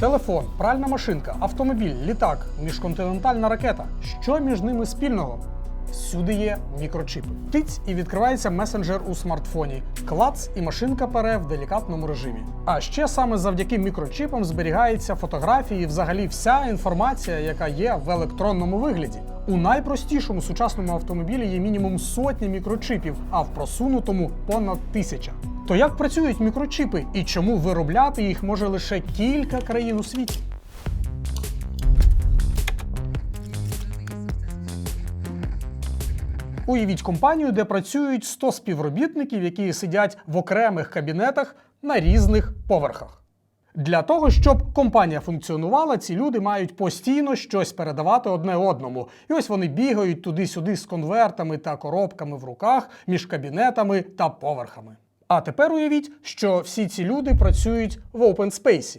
Телефон, пральна машинка, автомобіль, літак, міжконтинентальна ракета. Що між ними спільного? Всюди є мікрочипи. Тиць і відкривається месенджер у смартфоні. Клац і машинка пере в делікатному режимі. А ще саме завдяки мікрочипам зберігається фотографії, і взагалі вся інформація, яка є в електронному вигляді. У найпростішому сучасному автомобілі є мінімум сотні мікрочипів, а в просунутому понад тисяча. То як працюють мікрочипи і чому виробляти їх може лише кілька країн у світі? Уявіть компанію, де працюють 100 співробітників, які сидять в окремих кабінетах на різних поверхах. Для того, щоб компанія функціонувала, ці люди мають постійно щось передавати одне одному. І ось вони бігають туди-сюди з конвертами та коробками в руках між кабінетами та поверхами. А тепер уявіть, що всі ці люди працюють в open space.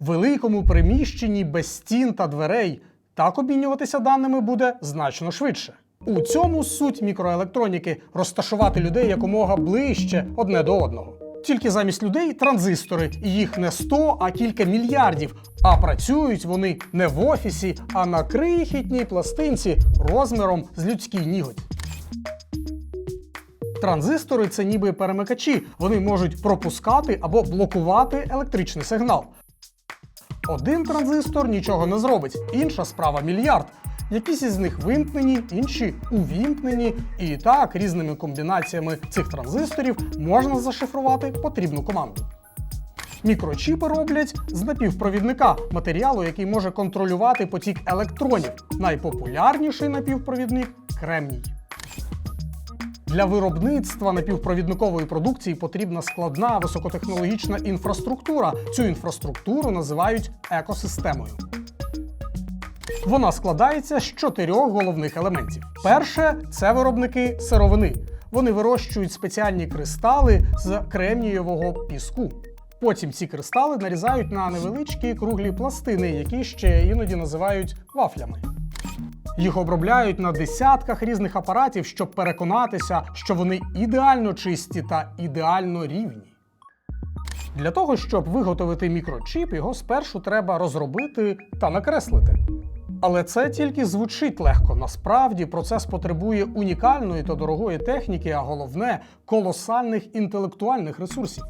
великому приміщенні без стін та дверей. Так обмінюватися даними буде значно швидше. У цьому суть мікроелектроніки розташувати людей якомога ближче одне до одного. Тільки замість людей транзистори, їх не 100, а кілька мільярдів. А працюють вони не в офісі, а на крихітній пластинці розміром з людський ніготь. Транзистори це ніби перемикачі. Вони можуть пропускати або блокувати електричний сигнал. Один транзистор нічого не зробить, інша справа мільярд. Якісь із них вимкнені, інші увімкнені, і так різними комбінаціями цих транзисторів можна зашифрувати потрібну команду. Мікрочіпи роблять з напівпровідника матеріалу, який може контролювати потік електронів. Найпопулярніший напівпровідник кремній. Для виробництва напівпровідникової продукції потрібна складна високотехнологічна інфраструктура. Цю інфраструктуру називають екосистемою. Вона складається з чотирьох головних елементів. Перше це виробники сировини. Вони вирощують спеціальні кристали з кремнієвого піску. Потім ці кристали нарізають на невеличкі круглі пластини, які ще іноді називають вафлями. Їх обробляють на десятках різних апаратів, щоб переконатися, що вони ідеально чисті та ідеально рівні. Для того, щоб виготовити мікрочіп, його спершу треба розробити та накреслити. Але це тільки звучить легко. Насправді процес потребує унікальної та дорогої техніки, а головне колосальних інтелектуальних ресурсів.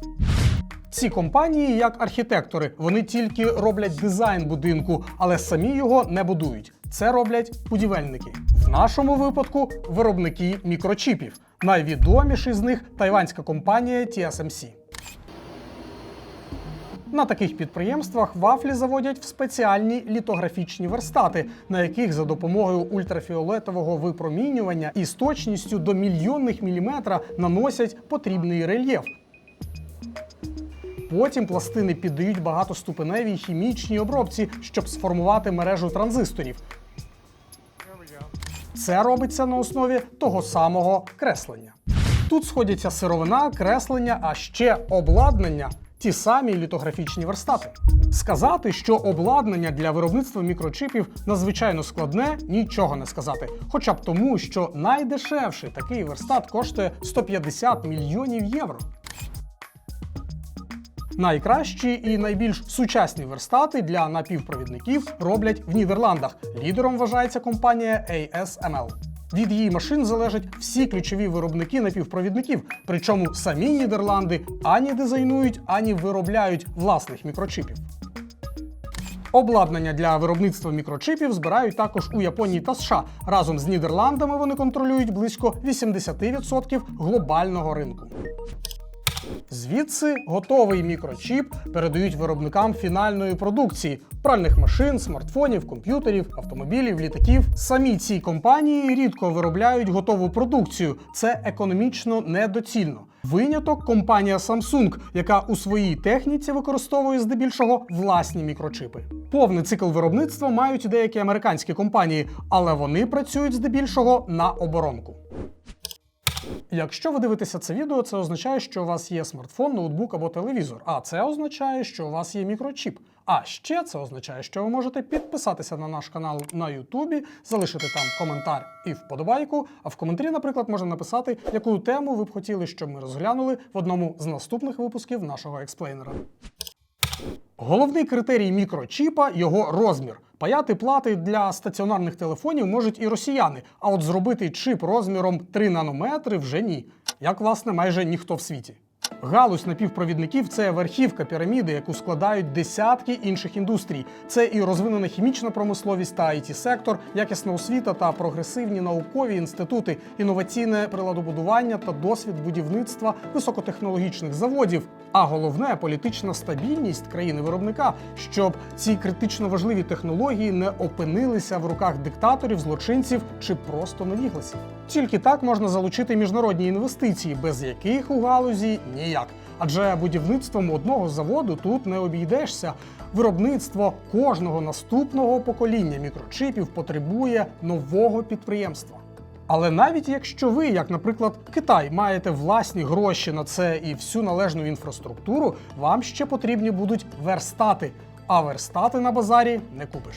Ці компанії, як архітектори, вони тільки роблять дизайн будинку, але самі його не будують. Це роблять будівельники. В нашому випадку виробники мікрочіпів. Найвідоміший з них тайванська компанія TSMC. На таких підприємствах вафлі заводять в спеціальні літографічні верстати, на яких за допомогою ультрафіолетового випромінювання із точністю до мільйонних міліметра наносять потрібний рельєф. Потім пластини піддають багатоступеневій хімічній обробці, щоб сформувати мережу транзисторів. Це робиться на основі того самого креслення. Тут сходяться сировина, креслення, а ще обладнання ті самі літографічні верстати. Сказати, що обладнання для виробництва мікрочипів надзвичайно складне, нічого не сказати. Хоча б тому, що найдешевший такий верстат коштує 150 мільйонів євро. Найкращі і найбільш сучасні верстати для напівпровідників роблять в Нідерландах. Лідером вважається компанія ASML. Від її машин залежать всі ключові виробники напівпровідників. Причому самі Нідерланди ані дизайнують, ані виробляють власних мікрочипів. Обладнання для виробництва мікрочипів збирають також у Японії та США. Разом з Нідерландами вони контролюють близько 80% глобального ринку. Звідси готовий мікрочіп передають виробникам фінальної продукції пральних машин, смартфонів, комп'ютерів, автомобілів, літаків. Самі ці компанії рідко виробляють готову продукцію. Це економічно недоцільно. Виняток компанія Samsung, яка у своїй техніці використовує здебільшого власні мікрочипи. Повний цикл виробництва мають деякі американські компанії, але вони працюють здебільшого на оборонку. Якщо ви дивитеся це відео, це означає, що у вас є смартфон, ноутбук або телевізор. А це означає, що у вас є мікрочіп. А ще це означає, що ви можете підписатися на наш канал на Ютубі, залишити там коментар і вподобайку. А в коментарі, наприклад, можна написати, яку тему ви б хотіли, щоб ми розглянули в одному з наступних випусків нашого експлейнера. Головний критерій мікрочіпа його розмір. Паяти плати для стаціонарних телефонів можуть і росіяни, а от зробити чип розміром 3 нанометри вже ні, як власне майже ніхто в світі. Галузь напівпровідників це верхівка піраміди, яку складають десятки інших індустрій. Це і розвинена хімічна промисловість та it сектор якісна освіта та прогресивні наукові інститути, інноваційне приладобудування та досвід будівництва високотехнологічних заводів. А головне політична стабільність країни-виробника, щоб ці критично важливі технології не опинилися в руках диктаторів, злочинців чи просто невігласів. Тільки так можна залучити міжнародні інвестиції, без яких у галузі ніяк. Адже будівництвом одного заводу тут не обійдешся. Виробництво кожного наступного покоління мікрочипів потребує нового підприємства. Але навіть якщо ви, як, наприклад, Китай, маєте власні гроші на це і всю належну інфраструктуру, вам ще потрібні будуть верстати. А верстати на базарі не купиш.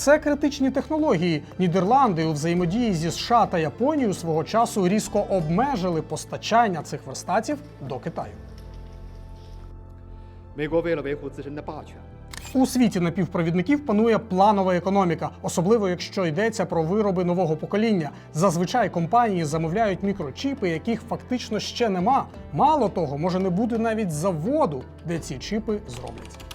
Це критичні технології. Нідерланди у взаємодії зі США та Японією свого часу різко обмежили постачання цих верстатів до Китаю. У світі напівпровідників панує планова економіка, особливо якщо йдеться про вироби нового покоління. Зазвичай компанії замовляють мікрочіпи, яких фактично ще нема. Мало того, може не буде навіть заводу, де ці чіпи зроблять.